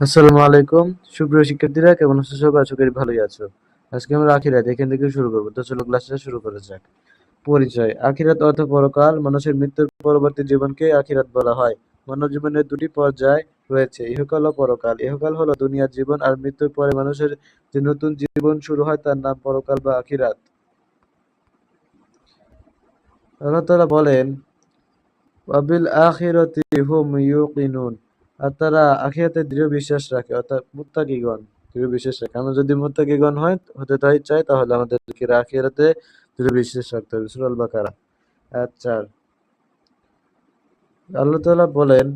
আসসালামু আলাইকুম। সুপ্রিয় শিক্ষার্থীরা, কেমন আছো সবাই? আশা করি ভালোই আছো। আজকে আমরা আখিরাত, এখান থেকে শুরু করব। তো চলো ক্লাসটা শুরু করা যাক। পরিচয়, আখিরাত অর্থ পরকাল, মানুষের মৃত্যুর পরবর্তী জীবনকে আখিরাত বলা হয়। মানব জীবনের দুটি পর্যায় রয়েছে, ইহকাল ও পরকাল। ইহকাল হলো দুনিয়ার জীবন আর মৃত্যুর পরে মানুষের যে নতুন জীবন শুরু হয়, তার নাম পরকাল বা আখিরাত। আল্লাহ তাআলা বলেন, ওয়াবিল আখিরাতি হুম ইউকিনুন। আর তারা আখিরাতে দৃঢ় বিশ্বাস রাখে, অর্থাৎ মুত্তাকিগণ দৃঢ় বিশ্বাস রাখে। আমরা যদি মুত্তাকিগণ হয়, হতে তাই চাই, তাহলে আমাদেরকে আখিরাতে দৃঢ় বিশ্বাস রাখতে হবে। সূরা আল বাকারা আয়াত 4 আল্লাহ বলেন,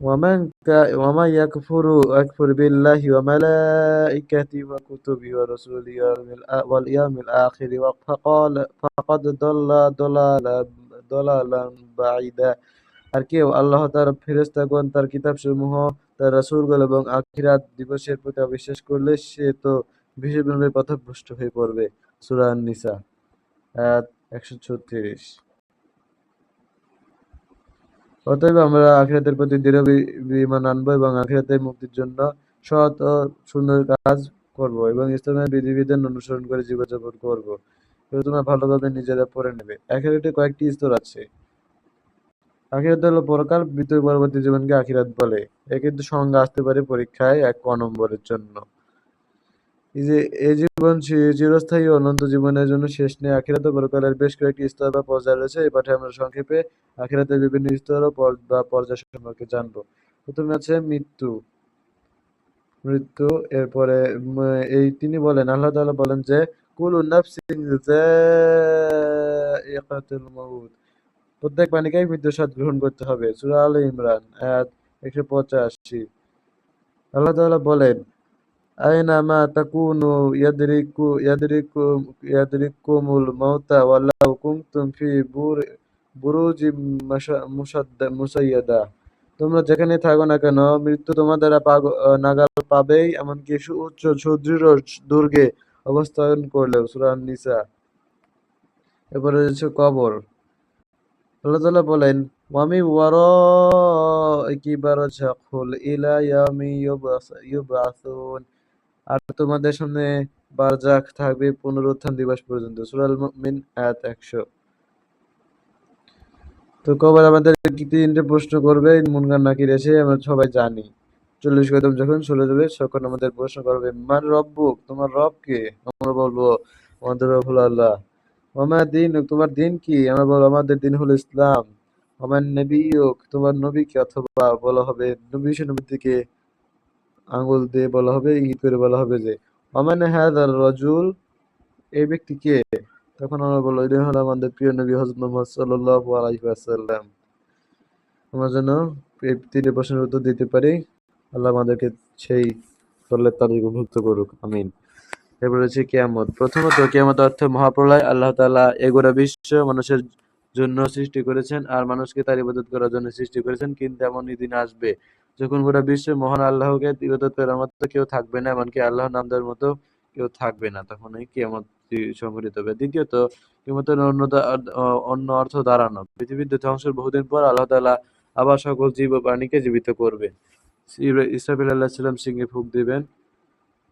ওয়ামান কা ওয়ামান ইয়াকফুরু আকফুর বিল্লাহি ওয়া মালাইকাতিহি ওয়া কুতুবিহি ওয়া রাসূলিহি ওয়াল ইয়াউমিল আখির ওয়া ফাকাল, ফাকাদ দালালা, দালালান বাঈদা আর কেউ আল্লাহ তার ফেরেশতাগণ তার কিতাবসমূহ, তার রাসূলগণ এবং আখিরাত দিবসের প্রতি অবিশ্বাস করলে সে তো ভীষণভাবে পথভ্রষ্ট হয়ে পড়বে। সূরা আন-নিসা, আয়াত 136 অতএব আমরা আখিরাতের প্রতি দৃঢ় ঈমান আনব এবং আখিরাতের মুক্তির জন্য সৎ ও সুন্দর কাজ করব এবং ইসলামের বিধিবিধান অনুসরণ করে জীবনযাপন করব। তোমরা ভালোভাবে নিজেরা পড়ে নেবে। আখিরাতে কয়েকটি স্তর আছে। আখিরাত হলো পরকাল মৃত্যুর পরবর্তী জীবনকে আখিরাত বলে। এ কিন্তু সংজ্ঞা আসতে পারে পরীক্ষায় এক ক নম্বরের জন্য। এই যে এই জীবন চিরস্থায়ী অনন্ত জীবনের জন্য শেষ নেই। আখিরাত পরকালের বেশ কয়েকটি স্তর বা পর্যায় রয়েছে। এই পাঠে আমরা সংক্ষেপে আখিরাতের বিভিন্ন স্তর বা পর্যায় সম্পর্কে জানব। প্রথমে আছে মৃত্যু। মৃত্যু, এরপরে এই তিনি বলেন, আল্লাহ তাআলা বলেন যে, কুল নাফসিন যায়িকাতুল মাউত। প্রত্যেক মৃত্যুর স্বাদ গ্রহণ করতে হবে। সূরা আলে ইমরান, আয়াত 185 আল্লাহ তাআলা বলেন তাকুনু ইয়াদরিকু ইয়াদরিকু, ইয়াদরিকুমুল মাউতা ফি বুরুজিম মুসাইয়াদা। তোমরা যেখানে থাকো না কেন, মৃত্যু তোমাদের নাগাল পাবেই, এমনকি সুউচ্চ সুদৃঢ় দুর্গে অবস্থান করলেও সূরা নিসা এরপরে রয়েছে কবর। আল্লাহ বলেন, ওয়ামি ওয়ারাইকি বারযাখুল ইলা ইয়াউমি ইউবআসুন আর তোমাদের সামনে বারজাখ থাকবে পুনরুত্থান দিবস পর্যন্ত, সূরা আল মুমিন আয়াত 100 তো কবর আমাদের তিনটে প্রশ্ন করবে মুনকার নাকির এসে আমরা সবাই জানি। চল্লিশ কদম যখন চলে যাবে, তখন আমাদের প্রশ্ন করবে, মান রব্বুক? তোমার রব কে? আমরা বলব, আমাদের রব আল্লাহ। আমার দিন, তোমার দিন কি? আমরা বলব আমাদের দিন হলো ইসলাম। আমার নবী তোমার নবী কি অথবা বলা হবে নবী নবীর দিকে আঙ্গুল দিয়ে বলা হবে, ইঙ্গিত করে বলা হবে যে অমান হাদার রজুল? এই ব্যক্তি কে? তখন আমরা বলব এটা হলো আমাদের প্রিয় নবী হজরত মোহাম্মদ সাল্লাল্লাহু আলাইহি ওয়াসাল্লাম। আমরা যেন এই তিনটে প্রশ্নের উত্তর দিতে পারি। আল্লাহ আমাদেরকে সেই দলের তালিকাভুক্ত করুক, আমিন। এরপর রয়েছে কেয়ামত। প্রথমত কেয়ামত অর্থ মহাপ্রলয়। আল্লাহ তাআলা এগোরা বিশ্ব মানুষের জন্য সৃষ্টি করেছেন আর মানুষকে তার ইবাদত করার জন্য সৃষ্টি করেছেন, কিন্তু এমনই দিন আসবে। যখন গোটা বিশ্বে মহান আল্লাহকে ইবাদত করার মতো কেউ থাকবে না, এমনকি আল্লাহ নাম দেওয়ার মতো কেউ থাকবে না। তখন এই কিয়ামত সংঘটিত হবে। দ্বিতীয়ত, কিয়ামতের অন্য অন্য অর্থ দাঁড়ানো। পৃথিবীর ধ্বংসের বহুদিন পর আল্লাহ তাআলা আবার সকল জীব প্রাণীকে জীবিত করবে ইসরাফিল আল্লাহ সাল্লাম সিংহে ফুক দিবেন।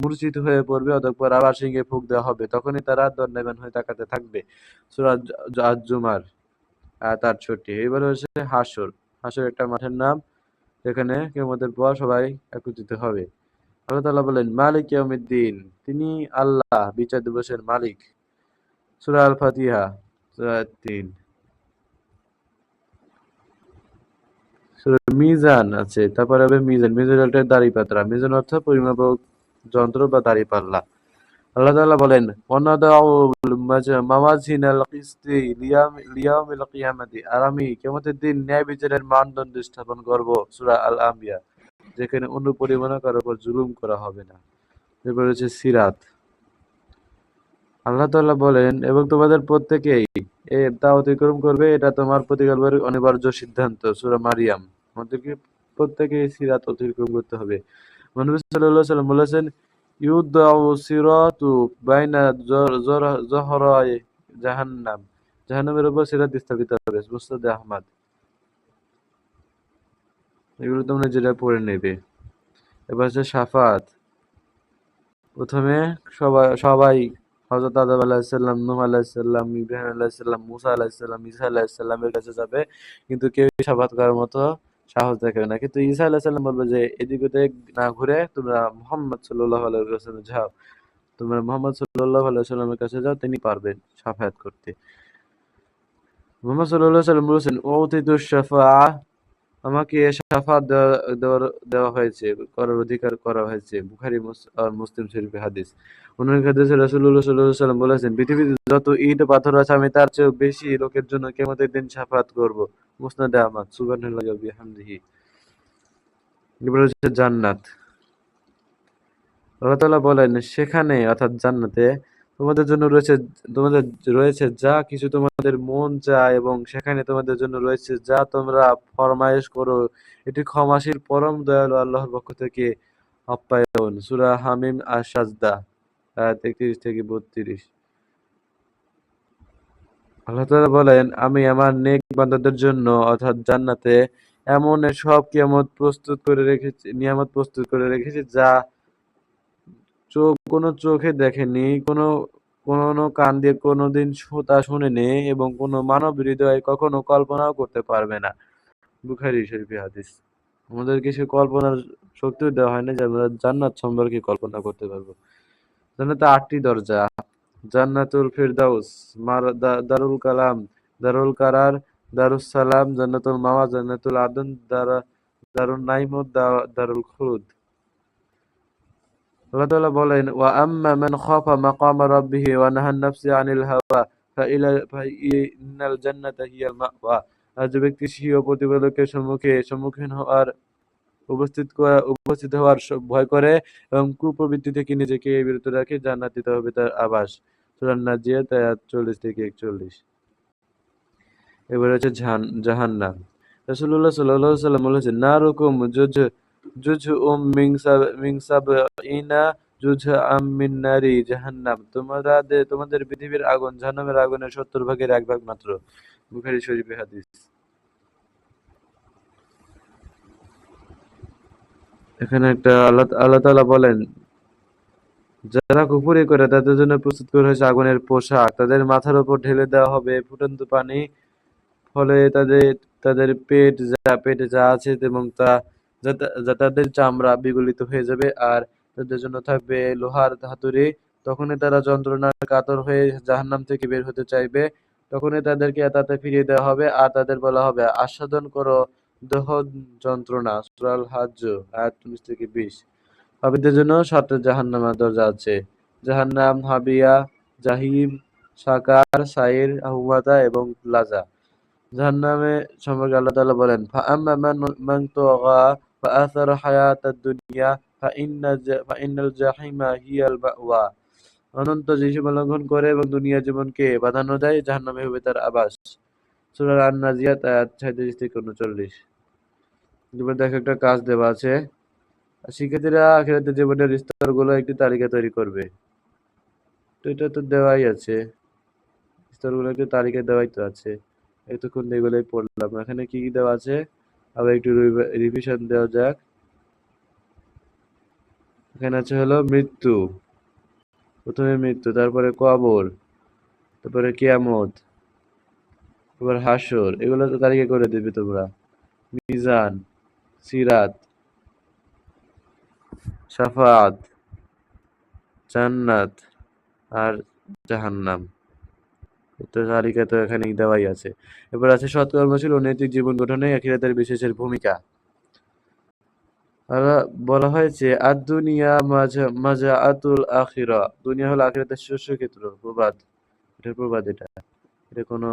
মূর্ছিত হয়ে পড়বে অতঃপর আবার সিংহে ফুক দেওয়া হবে। তখনই তারা দণ্ডায়মান হয়ে তাকাতে থাকবে। সুরাজ তার ছুটি। এবার হচ্ছে হাসর হাসর একটা মাঠের নাম। যেখানে কেমতের পর সবাই একত্রিত হবে। আল্লাহ বলেন, মালিক তিনি আল্লাহ, বিচার দিবসের মালিক। আল ফাতিহা সূরা 3 সূরা মিজান আছে, তারপরে হবে মিজান। মিজান দাড়ি পাত্রা। মিজান অর্থ পরিমাপক যন্ত্র বা দাড়ি পাল্লা। আল্লাহ বলেন আর আমি কিয়ামতের দিন ন্যায় বিচারের মানদণ্ড স্থাপন করব আল যেখানে অন্য পরিমাণে কারও উপর জুলুম করা হবে না। হচ্ছে সিরাত। আল্লাহ বলেন, এবং তোমাদের প্রত্যেকেই তা অতিক্রম করবে, এটা তোমার প্রতিকারের অনিবার্য সিদ্ধান্ত। সূরা মারিয়াম। আমাদেরকে প্রত্যেকেই সিরাত অতিক্রম করতে হবে। বলেছেন জাহান্নাম জাহান্নামের উপর সিরাত স্থাপিত হবে মুসনাদ আহমদ এগুলো তোমরা যেটা পড়ে নেবে। এবার হচ্ছে সাফাত। প্রথমে সবাই সবাই হজরত আদম আলাহিসাল্লাম নুহ আলাহিসাল্লাম ইব্রাহিম আলাহিসাল্লাম মুসা আলাহিসাল্লাম ঈসা আলাহিসাল্লামের কাছে যাবে। কিন্তু কেউ সাফাত করার মতো সাহস দেখাবে না। কিন্তু ঈসা সাল্লাম বলবে যে, এদিক ওদিক না ঘুরে তোমরা মোহাম্মদ সাল্লাহ আল্লাহ যাও। তোমরা মোহাম্মদ সাল্লাহ আলাইসাল্লামের কাছে যাও, তিনি পারবেন সাফায়াত করতে। মোহাম্মদ সাল্লাহ সাল্লাম বলেছেন ও শাফা আমাকে সাফাত দেওয়া হয়েছে, করার অধিকার করা হয়েছে। বুখারি আর মুসলিম শরীফে হাদিস। সাল্লাম বলেছেন, পৃথিবীতে যত ইট পাথর আছে, আমি তার চেয়ে বেশি লোকের জন্য কিয়ামতের দিন সাফাত করব। মুসনাদে জান্নাত। আল্লাহ বলেন, সেখানে, অর্থাৎ জান্নাতে তোমাদের জন্য রয়েছে, তোমাদের রয়েছে যা কিছু তোমাদের মন চায় এবং সেখানে তোমাদের জন্য রয়েছে যা তোমরা ফরমায়েশ করো। এটি ক্ষমাশীল, পরম দয়ালু আল্লাহর পক্ষ থেকে আপ্যায়ন। সূরা হামিম আর সাজদা 31 থেকে 32 আল্লাহ তাআলা বলেন, আমি আমার নেক বান্দাদের জন্য অর্থাৎ জান্নাতে এমন সব কিয়ামত প্রস্তুত করে রেখেছি, নিয়ামত প্রস্তুত করে রেখেছি যা চোখ, কোনো চোখে দেখেনি, কোনো কোনো কান দিয়ে কোনোদিন তা শুনেনি এবং কোনো মানব হৃদয় কখনো কল্পনাও করতে পারবে না। বুখারি শরীফে হাদিস। আমাদেরকে সে কল্পনার শক্তিও দেওয়া হয় না যে আমরা জান্নাত সম্পর্কে কল্পনা করতে পারব। জান্নাতে আটটি দরজা। জান্নাতুল ফিরদাউস দারুল কালাম, দারুল কারার, দারুস সালাম, জান্নাতুল মামা জান্নাতুল আদন দারুল নাইমুদ দারুল খুলুদ আল্লাহ বলেন, ওয়া ভয় করে এবং কুপ্রবৃত্তি থেকে নিজেকে বিরত রাখে 40 থেকে 41 এবার হচ্ছে জাহান্নাম। রাসূলুল্লাহ সাল্লাল্লাহু তোমাদের পৃথিবীর আগুন জাহান্নামের আগুনের 70 ভাগের এক ভাগ মাত্র শরীফে হাদিস এখানে একটা আল্লাহ আল্লাহ বলেন, যারা কুপুরি করে তাদের জন্য প্রস্তুত করা হয়েছে আগুনের পোশাক। তাদের মাথার উপর ঢেলে দেওয়া হবে ফুটন্ত পানি, ফলে তাদের তাদের পেট যা, পেটে যা আছে এবং তা তাদের চামড়া বিগলিত হয়ে যাবে আর তাদের জন্য থাকবে লোহার হাতুড়ি তখনই তারা যন্ত্রণার কাতর হয়ে জাহান্নাম থেকে বের হতে চাইবে। তখনই তাদেরকে তাতে ফিরিয়ে দেওয়া হবে আর তাদের বলা হবে, আস্বাদন করো দেহ যন্ত্রণা। সুরাল আয়াত উনিশ থেকে বিশ। হাবিদের জন্য সাতটা জাহান্নামের দরজা আছে। জাহান্নাম, হাবিয়া, জাহিম, সাকার, সাইর এবং লাজা। জাহান্নামে সম্পর্কে আল্লাহ বলেন, ফাআম্মা মান মান তাগা فآثر حياة الدنيا فإن فإن الجحيم هي المأوى অনন্ত যিশু লঙ্ঘন করে এবং দুনিয়া জীবনকে প্রাধান্য দেয় জাহান্নামে হবে তার আবাস সূরা আন-নাজিয়াত আয়াত 37 থেকে 39 এবার দেখো একটা কাজ দেওয়া আছে শিক্ষার্থীরা আখিরাতের জীবনের স্তরগুলো একটি তালিকা তৈরি করবে তো এটা তো দেওয়াই আছে স্তরগুলো একটি তালিকা দেওয়াই তো আছে এতক্ষণ এগুলোই পড়লাম এখানে কি কি দেওয়া আছে আবার একটু রিভিশন দেওয়া যাক। এখানে আছে হলো মৃত্যু। প্রথমে মৃত্যু, তারপরে কবর, তারপরে কিয়ামত, তারপর হাসর এগুলো তো তালিকা করে দেবে তোমরা। মিজান, সিরাত, সাফাত, জান্নাত আর জাহান্নাম। তালিকা তো এখানে দেওয়াই আছে। এবার আছে সৎকর্মশীল ও নৈতিক জীবন গঠনে আখিরাতের বিশেষের ভূমিকা। বলা হয়েছে আর দুনিয়া মাজা আতুল আখিরা। দুনিয়া হলো আখিরাতের শস্য ক্ষেত্র, প্রবাদ। এটা প্রবাদ এটা। এটা কোনো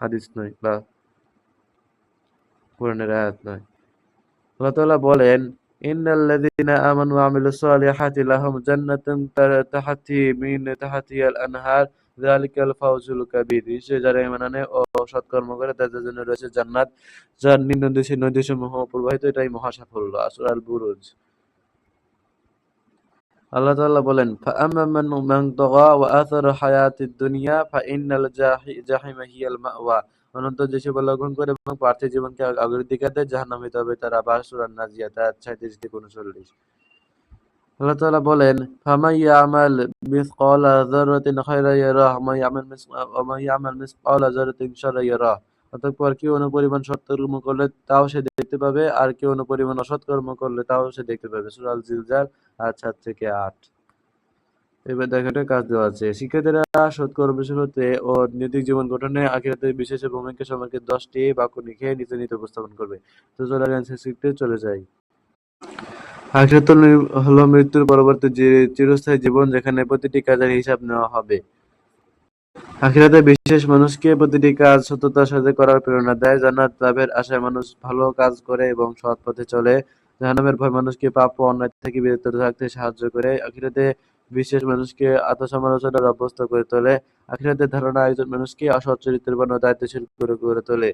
হাদিস নয় বা কোরআনের আয়াত নয়। আল্লাহ তাআলা বলেন, ইন্নাল্লাযীনা আমানু ওয়া আমিলুস সালিহাতি লাহুম জান্নাতুন তাহতি মিন তাহতিহাল আনহার যালিকাল ফাওজুল কাবীর। নিশ্চয় যারা ঈমান আনে ও করে, তাদের জন্য রয়েছে জান্নাত। যার প্রবাহিত এটাই মহা সাফল্য আল বুরুজ। আল্লাহ তাআলা বলেন তাগা ওয়া অনন্ত লঙ্ঘন করে এবং পার্থিব জীবনকে অগ্রাধিকার দেয়, জাহান্নামে তবে তার আবাস সূরা নাজিয়াত আয়াত 37 থেকে 39 আল্লাহ বলেন করলে তাও সে দেখতে পাবে, আর কেউ অনুপরিমাণ অসৎকর্ম করলে তাও সে দেখতে পাবে। সূরা আল জিলজাল আয়াত 7 থেকে 8 এবার দেখাটা কাজ দেওয়া আছে। শিক্ষার্থীরা সৎকর্মশীল হতে ও নৈতিক জীবন গঠনে আখিরাতের বিশেষ ভূমিকা সম্পর্কে দশটি বাক্য লিখে নিচে নিতে উপস্থাপন করবে। তো চলো শিখতে চলে যাই। আখিরাত হলো মৃত্যুর পরবর্তী চিরস্থায়ী জীবন, যেখানে প্রতিটি কাজের হিসাব নেওয়া হবে। আখিরাতে বিশেষ মানুষকে প্রতিটি কাজ সততার সাথে করার প্রেরণা দেয় জান্নাত লাভের আশায় মানুষ ভালো কাজ করে এবং সৎ পথে চলে। জাহান্নামের ভয় মানুষকে পাপ ও অন্যায় থেকে বিরত থাকতে সাহায্য করে। আখিরাতে বিশেষ মানুষকে আত্মসমালোচনার অভ্যস্ত করে তোলে। আখিরাতের ধারণা একজন মানুষকে অসৎ চরিত্রবান ও দায়িত্বশীল করে গড়ে তোলে।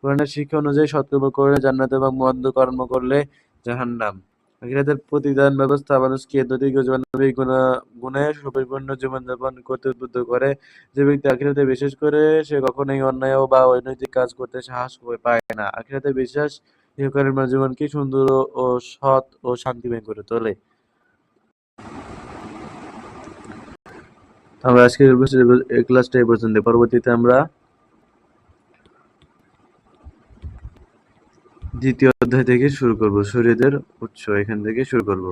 কোরআনের শিক্ষা অনুযায়ী সৎকর্ম করলে জান্নাত এবং মন্দ কর্ম করলে জাহান্নাম। প্রতিদান ব্যবস্থা মানুষকে গুণে জীবনযাপন করতে উদ্বুদ্ধ করে। যে ব্যক্তি আখিরাতে বিশ্বাস করে, সে কখনোই অন্যায় বা অনৈতিক কাজ করতে সাহস পায় না। আখিরাতে বিশ্বাস জীবনকে সুন্দর ও সৎ ও শান্তিময় করে তোলে। আমরা আজকের এই ক্লাসটা এই পর্যন্ত। পরবর্তীতে আমরা দ্বিতীয় অধ্যায় থেকে শুরু করব। শরীরের উৎস এখান থেকে শুরু করব।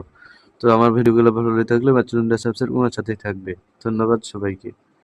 তো আমার ভিডিওগুলো ভালো লেগে থাকলে বাচ্চা সাবস্ক্রাইব আমার সাথেই থাকবে। ধন্যবাদ সবাইকে।